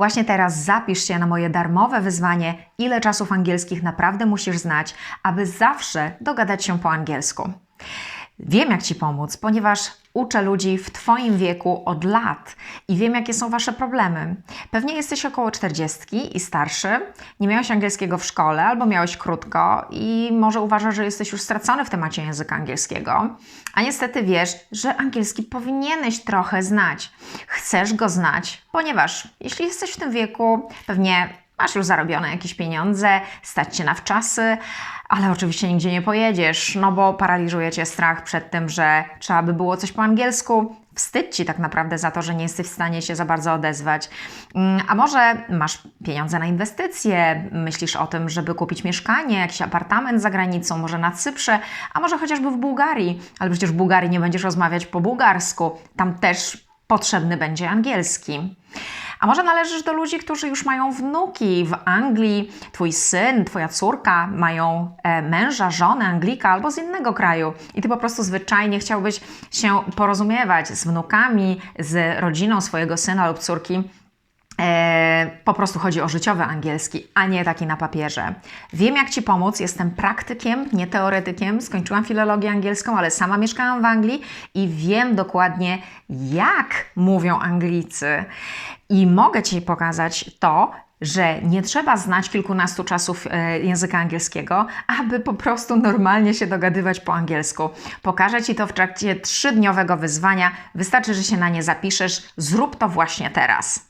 Właśnie teraz zapisz się na moje darmowe wyzwanie, ile czasów angielskich naprawdę musisz znać, aby zawsze dogadać się po angielsku. Wiem, jak Ci pomóc, ponieważ uczę ludzi w Twoim wieku od lat i wiem, jakie są Wasze problemy. Pewnie jesteś około 40 i starszy, nie miałeś angielskiego w szkole albo miałeś krótko i może uważasz, że jesteś już stracony w temacie języka angielskiego, a niestety wiesz, że angielski powinieneś trochę znać. Chcesz go znać, ponieważ jeśli jesteś w tym wieku, pewnie masz już zarobione jakieś pieniądze, stać cię na wczasy, ale oczywiście nigdzie nie pojedziesz, no bo paraliżuje cię strach przed tym, że trzeba by było coś po angielsku. Wstyd ci tak naprawdę za to, że nie jesteś w stanie się za bardzo odezwać. Mm, A może masz pieniądze na inwestycje, myślisz o tym, żeby kupić mieszkanie, jakiś apartament za granicą, może na Cyprze, a może chociażby w Bułgarii, ale przecież w Bułgarii nie będziesz rozmawiać po bułgarsku, tam też potrzebny będzie angielski. A może należysz do ludzi, którzy już mają wnuki w Anglii, twój syn, twoja córka mają e, męża, żonę Anglika albo z innego kraju i ty po prostu zwyczajnie chciałbyś się porozumiewać z wnukami, z rodziną swojego syna lub córki. Po prostu chodzi o życiowy angielski, a nie taki na papierze. Wiem, jak Ci pomóc. Jestem praktykiem, nie teoretykiem. Skończyłam filologię angielską, ale sama mieszkałam w Anglii i wiem dokładnie, jak mówią Anglicy. I mogę Ci pokazać to, że nie trzeba znać kilkunastu czasów e, języka angielskiego, aby po prostu normalnie się dogadywać po angielsku. Pokażę Ci to w trakcie trzydniowego wyzwania. Wystarczy, że się na nie zapiszesz. Zrób to właśnie teraz.